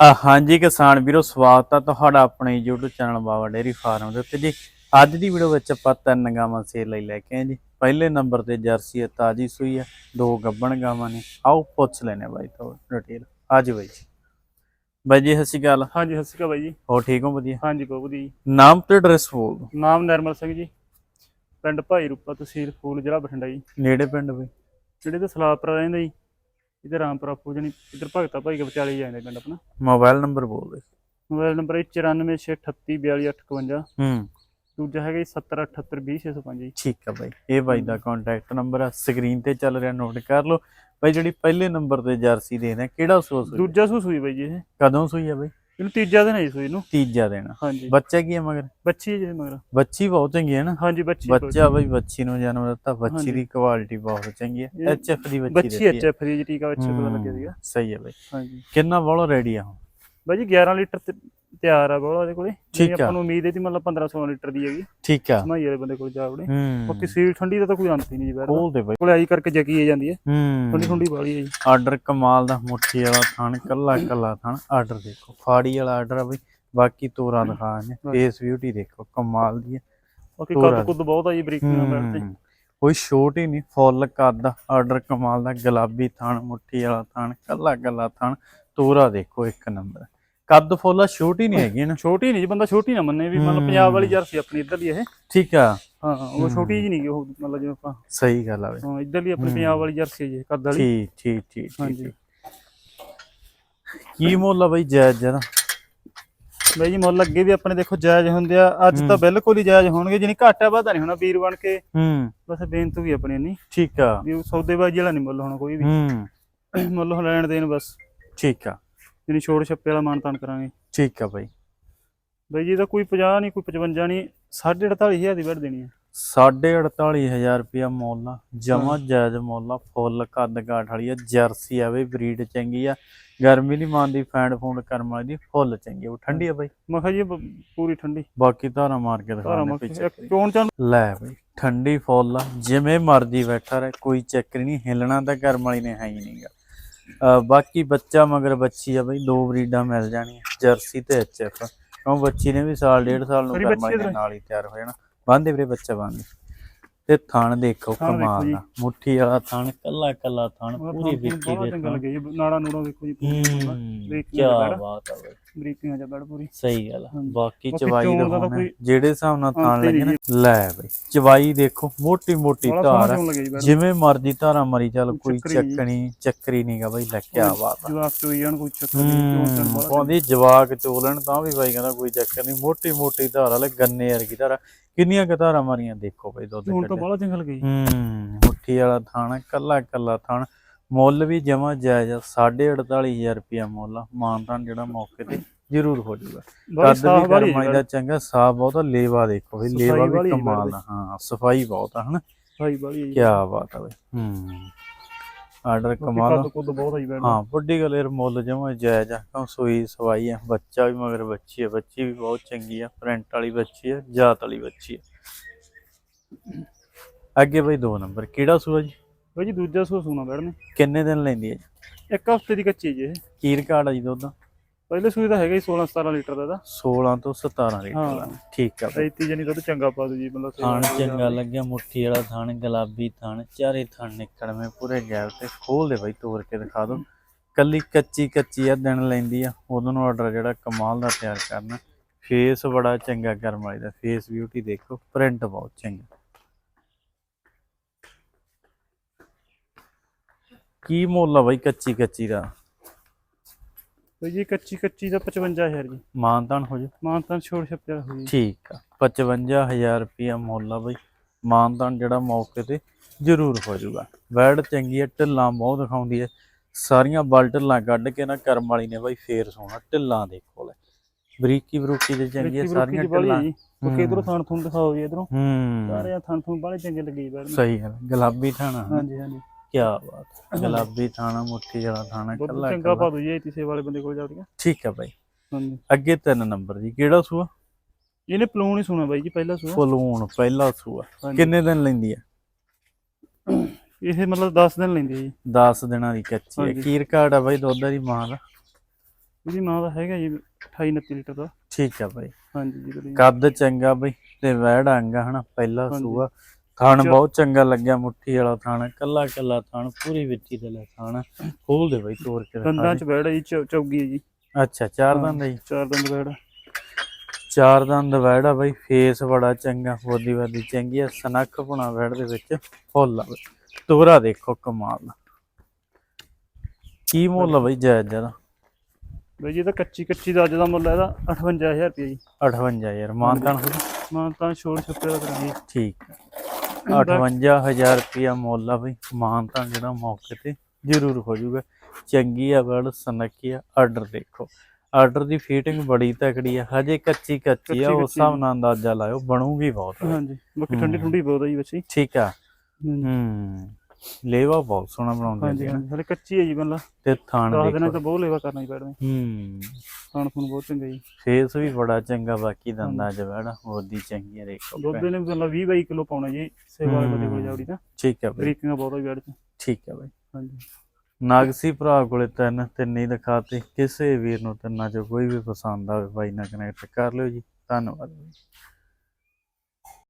ਹਾਂਜੀ ਕਿਸਾਨ ਵੀਰੋ ਸਵਾਗਤ ਆ ਤੁਹਾਡਾ ਆਪਣੇ YouTube channel Baba dairy farm ਦੇ ਉੱਤੇ। ਜੀ ਅੱਜ ਦੀ ਵੀਡੀਓ ਵਿੱਚ ਆਪਾਂ ਤਿੰਨ ਗਾਵਾਂ ਸੇਲ ਲਈ ਲੈ ਕੇ ਆਏ ਜੀ। ਪਹਿਲੇ ਨੰਬਰ ਤੇ ਜਰਸੀ ਹੈ ਤਾਜੀ ਸੂਈ ਹੈ ਦੋ ਗੱਬਣ ਗਾਵਾਂ ਨੇ। ਆਓ ਪੁੱਛ ਲੈਨੇ ਬਾਈ ਤੋਂ ਡਿਟੇਲ ਅੱਜ ਬਾਈ ਜੀ। ਬਾਈ ਜੀ ਸਤਿ ਸ਼੍ਰੀ ਅਕਾਲ। ਹਾਂਜੀ ਸਤਿ ਸ਼੍ਰੀ ਅਕਾਲ ਬਾਈ ਜੀ। ਹੋ ਠੀਕ ਹੋ ਵਧੀਆ? ਹਾਂਜੀ ਬਹੁਤ ਵਧੀਆ ਜੀ। ਨਾਮ ਤੇ ਐਡਰੈਸ ਬੋਲ ਦਿਓ। ਨਾਮ ਨਿਰਮਲ ਸਿੰਘ ਜੀ। ਪਿੰਡ ਭਾਈ ਰੂਪਾ ਤਹਿਸੀਲ ਫੂਲ ਜ਼ਿਲ੍ਹਾ ਬਠਿੰਡਾ ਜੀ। ਨੇੜੇ ਪਿੰਡ ਬਈ? ਜਿਹੜੇ ਤੇ ਸਲਾਪਰਾ ਰਹਿੰਦਾ ਜੀ। ਇਧਰ ਰਾਮਪੁਰਾ ਪੂਜਣੀ ਇਧਰ ਭਗਤਾ ਭਾਈ ਕੇ ਵਿਚਾਲੇ ਜਾਂਦਾ ਪਿੰਡ ਆਪਣਾ। ਮੋਬਾਈਲ ਨੰਬਰ ਬੋਲ ਦੇ। ਮੋਬਾਈਲ ਨੰਬਰ ਹੈ 9468342858 ਹੂੰ। ਦੂਜਾ ਹੈਗਾ ਜੀ 7078200605 ਜੀ। ਠੀਕ ਆ ਬਾਈ। ਇਹ ਬਾਈ ਦਾ ਕੰਟੈਕਟ ਨੰਬਰ ਆ। ਸਕਰੀਨ ਤੇ ਚੱਲ ਰਿਹਾ ਨੋਟ ਕਰ ਲਓ। ਬਾਈ ਜਿਹੜੀ ਪਹਿਲੇ ਨੰਬਰ ਤੇ ਜਰਸੀ ਦੇ ਨੇ ਕਿਹੜਾ ਸੂਆ ਸੂਈ ਦੂਜਾ ਸੂਈ ਬਾਈ ਜੀ ਇਹ। ਕਦੋਂ ਸੂਈ ਆ ਬਾਈ? ਇਹਨੂੰ ਤੀਜਾ ਦਿਨ ਹੈ ਜੀ ਸੂਈ ਨੂੰ। ਤੀਜਾ ਦਿਨ। ਹਾਂਜੀ। ਬੱਚਾ ਕੀ ਹੈ ਮਗਰ? ਬੱਚੀ ਜੀ ਮਗਰ। ਬੱਚੀ ਬਹੁਤ ਚੰਗੀ ਹੈ ਨਾ? ਹਾਂਜੀ ਬੱਚੀ ਬੱਚਾ ਬਈ ਬੱਚੀ ਨੂੰ ਜਨਮ ਦਿੱਤਾ ਬੱਚੀ। ਦੀ ਕੁਆਲਿਟੀ ਬਹੁਤ ਚੰਗੀ ਹੈ। ਇਹ ਐਚਐਫ ਦੀ ਬੱਚੀ ਬੱਚੀ। ਐਚ ਐਫ ਦੀ ਟੀਕਾ ਬੱਚੇ ਪਤਾ ਲੱਗਿਆ ਸੀਗਾ। ਸਹੀ ਹੈ ਬਈ। ਹਾਂਜੀ। ਕਿੰਨਾ ਬੋਲੋ ਰੈਡੀ ਆ ਹੁਣ? ਬਾਈ ਜੀ 11 ਲੀਟਰ ਤੇ ਤਿਆਰ ਆ ਬੋਲਾ ਉਹਦੇ ਕੋਲੇ। ਠੀਕ ਆ। ਆਪਾਂ ਨੂੰ ਉਮੀਦ ਹੈ ਮਤਲਬ 15 16 ਲੀਟਰ ਦੀ ਹੈਗੀ। ਠੀਕ ਆ। ਸਮਾਈ ਵਾਲੇ ਬੰਦੇ ਕੋਲ ਜਾ ਵੜੇ। ਹੂੰ। ਬਾਕੀ ਸੀਲ ਠੰਡੀ ਦਾ ਤਾਂ ਕੋਈ ਅੰਤ ਹੀ ਨਹੀਂ ਜੀ ਬੈਠ ਖੋਲ ਦੇ ਬਈ। ਕੋਲੇ ਆਈ ਕਰਕੇ ਜਗੀ ਆ ਜਾਂਦੀ ਹੈ। ਠੰਡੀ ਹੂੰ। ਠੰਡੀ ਵਾਲੀ ਹੈ ਜੀ। ਆਰਡਰ ਕਮਾਲ ਦਾ ਮੁੱਠੀ ਵਾਲਾ ਥਣ ਕੱਲਾ ਕੱਲਾ ਥਣ। ਆਰਡਰ ਦੇਖੋ। ਫਾੜੀ ਵਾਲਾ ਆਰਡਰ ਆ ਬਈ। ਬਾਕੀ ਤੋਰਾਂ ਦਿਖਾ ਨੇ ਫੇਸ ਬਿਊਟੀ ਦੇਖੋ ਕਮਾਲ ਦੀ ਹੈ। ਬਾਕੀ। ਕੱਦ ਕੁੱਦ ਬਹੁਤ ਆ ਜੀ ਬਰੀਕੀ ਨਾਲ ਬੈਠਦੇ। ਹੂੰ, ਕੋਈ ਛੋਟ ਹੀ ਨਹੀਂ। ਫੁੱਲ ਕੱਦ ਆਰਡਰ ਕਮਾਲ ਦਾ। ਗੁਲਾਬੀ ਥਣ ਮੁੱਠੀ ਵਾਲਾ ਥਣ ਕੱਲਾ ਕੱਲਾ ਥਣ। ਤੋਰਾ ਦੇਖੋ ਇੱਕ ਨੰਬਰ। ਕੱਦ ਫੁੱਲਾ ਛੋਟ ਨਹੀਂ ਹੈਗੀ ਨਾ। ਛੋਟੀ ਨਹੀਂ ਜੀ ਬੰਦਾ ਛੋਟੀ ਨਾ ਮੰਨੇ ਵੀ ਮਤਲਬ। ਪੰਜਾਬ ਵਾਲੀ ਜਰਸੀ ਆਪਣੀ ਇੱਧਰਲੀ ਇਹ। ਠੀਕ ਆ। ਹਾਂ ਉਹ ਛੋਟੀ ਜੀ ਨਹੀਂ ਉਹ ਮਤਲਬ ਜਿਵੇਂ ਆਪਾਂ ਸਹੀ ਗੱਲ ਆ ਬਈ। ਹਾਂ ਇੱਧਰਲੀ ਆਪਣੀ ਪੰਜਾਬ ਵਾਲੀ ਜਰਸੀ ਜੀ ਕੱਦ ਵਾਲੀ। ਠੀਕ ਠੀਕ ਠੀਕ ਹਾਂਜੀ। ਕੀ ਮੁੱਲ ਆ ਬਈ ਜਾਇਜ਼ ਜਰਾ ਬਾਈ ਜੀ ਮੁੱਲ ਅੱਗੇ ਵੀ ਆਪਣੇ ਦੇਖੋ ਜਾਇਜ਼ ਹੁੰਦੇ ਆ ਅੱਜ ਤਾਂ ਬਿਲਕੁਲ ਹੀ ਜਾਇਜ਼ ਹੋਣਗੇ ਜਿਹਨੀ ਘਾਟਾ ਵਾਧਾ ਨਹੀਂ ਹੋਣਾ ਵੀਰ ਬਣ ਕੇ। ਹੂੰ। ਬਸ ਬੇਨਤੀ ਵੀ ਆਪਣੀ ਨਹੀਂ ਠੀਕ ਆ। ਵੀ ਸੌਦੇਬਾਜ਼ੀ ਵਾਲਾ ਨਹੀਂ ਮੁੱਲ ਹੋਣਾ ਕੋਈ ਵੀ। ਹੂੰ। ਮੁੱਲ ਲੈਣ ਦੇਣ ਬਸ। ਠੀਕ ਆ। ਜਿਹਨੀ ਛੋੜ ਛੱਪੇ ਵਾਲਾ ਮਾਨ ਤਾਨ ਕਰਾਂਗੇ। ਠੀਕ ਆ ਬਈ। ਬਾਈ ਜੀ ਦਾ ਕੋਈ 50 ਨਹੀਂ ਕੋਈ 55 ਨਹੀਂ 48500 ਦੀ ਵੱਢ ਦੇਣੀ ਹੈ ਸਾਢੇ 48000 ਰੁਪਇਆ ਮੁੱਲ ਜਮਾ ਜਾਇਜ਼ ਮੁੱਲ ਆ ਫੁੱਲ ਕੱਦ ਕਾਠ ਵਾਲੀ ਆ ਜਰਸੀ ਆ ਬਈ ਬਰੀਡ ਚੰਗੀ ਆ ਗਰਮੀ ਨਹੀਂ ਮੰਨਦੀ ਫੈਂਡ ਫੂੰਡ ਕਰਮ ਵਾਲੀ ਦੀ ਫੁੱਲ ਚੰਗੀ। ਉਹ ਠੰਡੀ ਆ ਬਈ। ਮੈਂ ਕਿਹਾ ਜੀ ਪੂਰੀ ਠੰਡੀ। ਬਾਕੀ ਧਾਰਾ ਮਾਰ ਕੇ ਮੱਕੀ ਪਿੱਛੇ। ਇੱਕ ਚੋਣ ਚਾਣ ਲੈ ਬਈ ਠੰਡੀ ਫੁੱਲ ਆ ਜਿਵੇਂ ਮਰਜ਼ੀ ਬੈਠਾ ਰਹੇ ਕੋਈ ਚੱਕਰ ਨਹੀਂ ਹਿਲਣਾ ਤਾਂ ਕਰਮ ਵਾਲੀ ਨੇ ਹੈ ਹੀ ਨਹੀਂਗਾ ਬਾਕੀ ਬੱਚਾ ਮਗਰ ਬੱਚੀ ਆ ਬਈ ਦੋ ਬਰੀਡਾਂ ਮਿਲ ਜਾਣੀਆਂ ਜਰਸੀ ਤੇ ਐਚਐਫ ਕਿਉਂ ਬੱਚੀ ਨੇ ਵੀ ਸਾਲ ਡੇਢ ਸਾਲ ਨੂੰ ਸਾਰੀ ਕਰਮ ਬੱਚੀ ਵਾਲੀ ਦੇ ਇੱਧਰ। ਨਾਲ ਹੀ ਤਿਆਰ ਹੋ ਜਾਣਾ। ਬੰਦੇ ਵੀਰੇ ਬੱਚਾ ਬੰਦੇ ਤੇ ਥਣ ਦੇਖੋ ਥਣ ਕਮਾਲ ਜੀ। ਦਾ ਮੁੱਠੀ ਵਾਲਾ ਥਣ ਕੱਲਾ ਕੱਲਾ ਥਣ ਪੂਰੀ ਬਹੁਤ ਦੇ ਥਣ ਲੱਗਿਆ ਜੀ। ਨਾੜਾ ਨੂੜਾ ਵੇਖੋ ਜੀ ਪੂਰੀ ਹੂੰ ਬਰੀਕੀਆਂ ਕੀ ਦਾ ਬੈੜ ਬਾਤ ਆ ਬਈ। ਬਰੀਕੀਆਂ ਦਾ ਬੈੜ ਪੂਰੀ। ਸਹੀ ਗੱਲ ਆ। ਹਾਂਜੀ। ਬਾਕੀ ਬਾਕੀ ਚਵਾਈ ਚੋਣ ਦਾ ਦਾ ਤਾਂ ਹੋਣਾ ਕੋਈ ਜਿਹੜੇ ਹਿਸਾਬ ਨਾਲ ਥਣ ਅੰਤ ਹੀ ਲੱਗੇ ਨਾ ਲੈ ਬਈ ਚਵਾਈ ਦੇਖੋ ਮੋਟੀ ਮੋਟੀ ਬੜਾ ਧਾਰ ਸੋਹਣਾ ਆ। ਚੋਣ ਲੱਗਿਆ ਜੀ ਬੈੜ ਜਿਵੇਂ ਮਰਜ਼ੀ ਧਾਰਾ ਮਰੀ ਚੱਲ ਕੋਈ ਚੱਕਰੀ। ਚੱਕਣੀ ਚੱਕਰੀ ਨਹੀਂਗਾ ਬਾਈ ਲੈ ਕੇ ਆ ਬਾਤ ਆ। ਜਵਾਬ ਚੋਈ ਜਾਣ ਕੋਈ ਚੱਕਰ ਨਹੀਂ ਚੋਣ ਹੂੰ ਪਾਉਂਦੀ ਜਵਾਕ ਚੋਲਣ ਤਾਂ ਵੀ ਬਾਈ ਕਹਿੰਦਾ ਕੋਈ ਚੱਕਰ ਨਹੀਂ ਮੋਟੀ ਮੋਟੀ ਧਾਰ ਵਾਲੇ ਗੰਨੇ ਵਰਗੀ ਧਾਰਾ ਕਿੰਨੀਆਂ ਕੁ ਧਾਰਾਂ ਮਾਰੀਆਂ? ਦੇਖੋ ਬਾਈ ਦੁੱਧ ਹੁਣ ਤਾਂ ਕੱਢੇ ਬੜਾ ਚੰਗਾ ਲੱਗਿਆ ਜੀ ਹੂੰ ਮੁੱਠੀ ਵਾਲਾ ਥਾਣਾ ਕੱਲਾ ਕੱਲਾ ਥਾਣ। ਮੁੱਲ ਵੀ ਜਮਾ ਜਾਇਜ਼ ਆ 48500 ਰੁਪਿਆ ਮੁੱਲ ਮਾਨਤਾਨ ਜਿਹੜਾ ਮੌਕੇ ਤੇ ਜ਼ਰੂਰ ਹੋ ਜਾਊਗਾ। ਬੜੀ ਕੱਦ ਵੀ ਕਰਮਾਈ ਦਾ ਚੰਗਾ ਸਾਫ਼ ਬਹੁਤ ਲੇਵਾ ਦੇਖੋ ਸਫ਼ਾਈ ਲੇਵਾ ਵੀ ਕਮਾਲ ਹਾਂ ਸਫ਼ਾਈ ਬਹੁਤ ਆ ਹਨਾ? ਹੈ ਜੀ। ਕੀ ਬਾਤ ਆ ਬਈ। ਹੂੰ। ਆਰਡਰ ਬਾਕੀ ਕਮਾਲ ਕੱਦ ਬਹੁਤ ਆ ਜੀ ਬੈੜ ਹਾਂ ਵੱਡੀ ਗੱਲ ਯਾਰ ਮੁੱਲ ਜਮਾ ਜਾਇਜ਼ ਆ। ਕਿਉਂ ਸੂਈ ਸਵਾਈ ਆ। ਬੱਚਾ ਵੀ ਮਗਰ ਬੱਚੀ ਆ। ਬੱਚੀ ਵੀ ਬਹੁਤ ਚੰਗੀ ਆ। ਪ੍ਰਿੰਟ ਵਾਲੀ ਬੱਚੀ ਆ ਜਾਤ ਵਾਲੀ ਬੱਚੀ ਆ। ਅੱਗੇ ਬਈ ਦੋ ਨੰਬਰ। ਕਿਹੜਾ ਸੂਆ ਜੀ? ਬਾਈ ਜੀ ਦੂਜਾ ਸੂ ਸੂਣਾ ਬੈੜ ਨੇ ਕਿੰਨੇ ਦਿਨ ਲੈਂਦੀ ਹੈ ਜੀ? ਇੱਕ ਹਫ਼ਤੇ ਦੀ ਕੱਚੀ ਜੀ ਇਹ। ਕੀਰ ਕਾਰਡ ਆ ਜੀ ਦੁੱਧ? ਪਹਿਲੇ ਸੂਈ ਦਾ ਹੈਗਾ ਜੀ 16 17 ਲੀਟਰ ਦਾ ਇਹਦਾ 16 ਤੋਂ 17 ਲੀਟਰ ਦਾ। ਹਾਂ। ਠੀਕ ਆ ਬਈ। 33 ਜਣੀ ਦੁੱਧ ਚੰਗਾ ਪਾ ਦੂ ਜੀ ਮਤਲਬ ਥਾਣ ਚੰਗਾ ਲੱਗਿਆ ਮੁੱਠੀ ਵਾਲਾ ਥਾਣ ਗੁਲਾਬੀ ਥਾਣ ਚਾਰੇ ਥਾਣ ਨਿਕਲਵੇਂ ਪੂਰੇ ਗੈਪ ਤੇ। ਖੋਲ ਦੇ ਬਈ ਤੋੜ ਕੇ ਦਿਖਾ ਦੋ ਕੱਲੀ ਕੱਚੀ ਕੱਚੀ ਆ ਦਿਨ ਲੈਂਦੀ ਆ। ਉਦੋਂ ਨੂੰ ਆਰਡਰ ਜਿਹੜਾ ਕਮਾਲ ਦਾ ਤਿਆਰ ਕਰਨਾ। ਫੇਸ ਬੜਾ ਚੰਗਾ ਕਰਮ ਵਾਲੀ ਦਾ। ਫੇਸ ਬਿਊਟੀ ਦੇਖੋ ਪ੍ਰਿੰਟ ਬਹੁਤ ਚੰਗਾ। ਕੀ ਮੁੱਲ ਆ ਬਈ ਕੱਚੀ ਕੱਚੀ ਦਾ? ਬਾਈ ਜੀ ਕੱਚੀ ਕੱਚੀ ਦਾ 55000 ਜੀ। ਮਾਨਤਾਨ ਹੋ ਜਾ ਮਾਨਤਾਨ ਛੋੜ ਛੱਪਿਆ ਹੋਈ ਠੀਕ ਆ। 55000 ਰੁਪਿਆ ਮੁੱਲ ਆ ਬਈ। ਮਾਨਤਾਨ ਜਿਹੜਾ ਮੌਕੇ ਤੇ ਜ਼ਰੂਰ ਹੋ ਜਾਊਗਾ। ਵੈੜ ਚੰਗੀ ਆ ਢਿੱਲਾਂ ਬਹੁਤ ਦਿਖਾਉਂਦੀ ਹੈ ਸਾਰੀਆਂ ਬਲ ਢਿੱਲਾਂ ਕੱਢ ਕੇ ਨਾ ਕਰਮ ਵਾਲੀ ਨੇ ਬਾਈ ਫੇਰ ਸੋਣਾ ਢਿੱਲਾਂ ਦੇਖੋ ਲੈ ਬਰੀਕੀ ਬਰੂਕੀ ਤੇ ਚੰਗੀ ਆ ਸਾਰੀਆਂ ਢਿੱਲਾਂ। ਕਿਉਂਕਿ ਇਧਰੋਂ ਥਣ ਥਣ ਦਿਖਾਓ ਜੀ ਇਧਰੋਂ। ਹੂੰ। ਸਾਰੇ ਥਣ ਥਣ ਬਾਲੇ ਚੰਗੇ ਲੱਗੇ ਬੈੜ ਸਹੀ ਹੈ ਗੁਲਾਬੀ ਥਾਣਾ ਹਾਂਜੀ ਹਾਂਜੀ। ਕੀ ਬਾਤ ਗੁਲਾਬੀ ਥਾਣਾ ਮੁੱਠੀ ਵਾਲਾ ਥਾਣਾ ਦੁੱਧ ਕੱਲਾ ਚੰਗਾ ਪਾ ਦੂ ਜੀ ਇਤਿਸੇ ਵਾਲੇ ਬੰਦੇ ਕੋਲ ਜਾ ਕੇ ਠੀਕ ਆ ਬਾਈ। ਹਾਂਜੀ। ਅੱਗੇ ਤਿੰਨ ਨੰਬਰ ਜੀ ਕਿਹੜਾ ਸੂਆ? ਇਹਨੇ ਪਲੂਣ ਹੀ ਸੁਣਾ ਬਾਈ ਜੀ ਪਹਿਲਾ ਸੂਆ। ਫਲੂਣ ਪਹਿਲਾ ਸੂਆ। ਹਾਂਜੀ। ਕਿੰਨੇ ਦਿਨ ਲੈਂਦੀ ਆ? ਇਹ ਮਤਲਬ 10 ਦਿਨ ਲੈਂਦੀ ਹੈ ਜੀ। 10 ਦਿਨਾਂ ਦੀ ਕੱਚੀ ਹੈ ਹਾਂਜੀ। ਕੀਰ ਕਾਰਡ ਆ ਬਾਈ ਦੁੱਧ ਦੀ ਮਾਂ ਦਾ। ਇਹਦੀ ਮਾਂ ਦਾ ਹੈਗਾ ਜੀ 28 29 ਲੀਟਰ ਦਾ। ਠੀਕ ਆ ਬਾਈ। ਹਾਂਜੀ ਜੀ ਕੱਦ ਚੰਗਾ ਬਈ ਤੇ ਵੈੜ ਅੰਗਾ ਹਨਾ ਪਹਿਲਾ ਹਾਂਜੀ। ਸੂਆ। ਥਣ ਬਹੁਤ ਚੰਗਾ ਲੱਗਿਆ ਮੁੱਠੀ ਵਾਲਾ ਥਣ ਕੱਲਾ ਕੱਲਾ ਥਣ ਪੂਰੀ ਵਿੱਚੀ ਦੇ ਲੈ ਥਣ। ਖੋਲ ਦੇ ਬਈ ਤੋੜ ਕੇ ਦੰਦਾਂ। ਚ ਬੈੜ ਜੀ ਚੌਗੀ ਹੈ ਜੀ। ਅੱਛਾ ਚਾਰ ਹਾਂ। ਦੰਦ ਜੀ। ਚਾਰ ਦੰਦ ਬੈੜ ਚਾਰ ਦੰਦ ਵੈੜ ਬਈ ਫੇਸ ਬੜਾ ਚੰਗਾ ਬੋਦੀ ਵਾਦੀ ਚੰਗੀ ਆ ਸਨੱਖ ਪੁਣਾ ਵੈੜ ਦੇ ਵਿੱਚ ਫੁੱਲ ਆ ਤੋਰਾ ਦੇਖੋ ਕਮਾਲ ਦਾ। ਕੀ ਮੁੱਲ ਬਈ ਜਾਇਜ਼ ਜਰਾ ਬਈ ਜੀ ਤਾਂ ਕੱਚੀ ਕੱਚੀ ਦਾ ਅੱਜ ਦਾ ਮੁੱਲ ਹੈ ਇਹਦਾ 58000 ਰੁਪਏ ਜੀ। 58 ਯਾਰ ਮਾਨਤਾਨ ਹੋ ਮਾਂ ਤਾਂ ਛੋੜ ਛੱਪੇ ਦਾ ਕਰਾਂਗੇ। ਠੀਕ 58000 ਰੁਪਿਆ ਮੁੱਲ ਆ ਬਈ। ਮਾਨਤਾਨ ਜਿਹੜਾ ਮੌਕੇ ਤੇ ਜ਼ਰੂਰ ਹੋ ਜਾਊਗਾ। ਚੰਗੀ ਆ ਵੈੜ ਸਨੱਖੀ ਆ। ਆਰਡਰ ਦੇਖੋ। ਆਰਡਰ ਦੀ ਫੀਟਿੰਗ ਬੜੀ ਤਕੜੀ ਆ। ਹਜੇ ਕੱਚੀ ਕੱਚੀ ਆ ਉਸ ਹਿਸਾਬ ਨਾਲ ਅੰਦਾਜ਼ਾ ਲਾਇਓ। ਬਣੂਗੀ ਬਹੁਤ। ਹਾਂਜੀ। ਬਾਕੀ ਠੰਡੀ। ਠੰਡੀ ਬਹੁਤ ਹੈ ਜੀ ਬੱਚੀ ਠੀਕ ਆ। ਹੂੰ। ਲੇਵਾ ਬਹੁਤ ਸੋਹਣਾ ਬਣਾਉਂਦੇ ਹਾਂਜੀ ਹਾਂਜੀ। ਹਲੇ ਕੱਚੀ ਹੈ ਜੀ ਬੰਲਾ ਤੇ ਥਾਣ ਦਿਨਾਂ ਦੇਖੋ। ਚ ਤਾਂ ਬਹੁਤ ਲੇਵਾ ਕਰਨਾ ਹੀ ਪੈਣਾ ਹੂੰ। ਖਾਣ ਖੂਨ ਬਹੁਤ ਚੰਗਾ ਜੀ। ਫੇਸ ਵੀ ਬੜਾ ਚੰਗਾ ਬਾਕੀ ਦੰਦਾਂ ਚ ਵੜਾ ਉਹਦੀ ਚੰਗੀ ਆ ਦੇਖੋ ਦੁੱਧ ਨੇ ਬੰਲਾ 20 22 ਕਿਲੋ ਪਾਉਣਾ ਜੀ ਸੇਵਾ ਵਾਲੇ ਬੰਦੇ ਕੋਲ ਹੂੰ। ਜਾਵੜੀ ਤਾਂ। ਠੀਕ ਆ ਬਈ। ਬਰੀਕਿੰਗ ਬਹੁਤ ਹੈ ਬੈੜ ਚ ਠੀਕ ਆ ਬਈ। ਹਾਂਜੀ। ਨਾਗਸੀ ਭਰਾ ਕੋਲੇ ਤਿੰਨ ਤਿੰਨ ਹੀ ਦਿਖਾਤੇ। ਕਿਸੇ ਵੀਰ ਨੂੰ ਤਿੰਨਾਂ ਚੋਂ ਕੋਈ ਵੀ ਪਸੰਦ ਆਵੇ ਬਾਈ ਨਾਲ ਕਨੈਕਟ ਕਰ ਲਿਓ ਜੀ। ਧੰਨਵਾਦ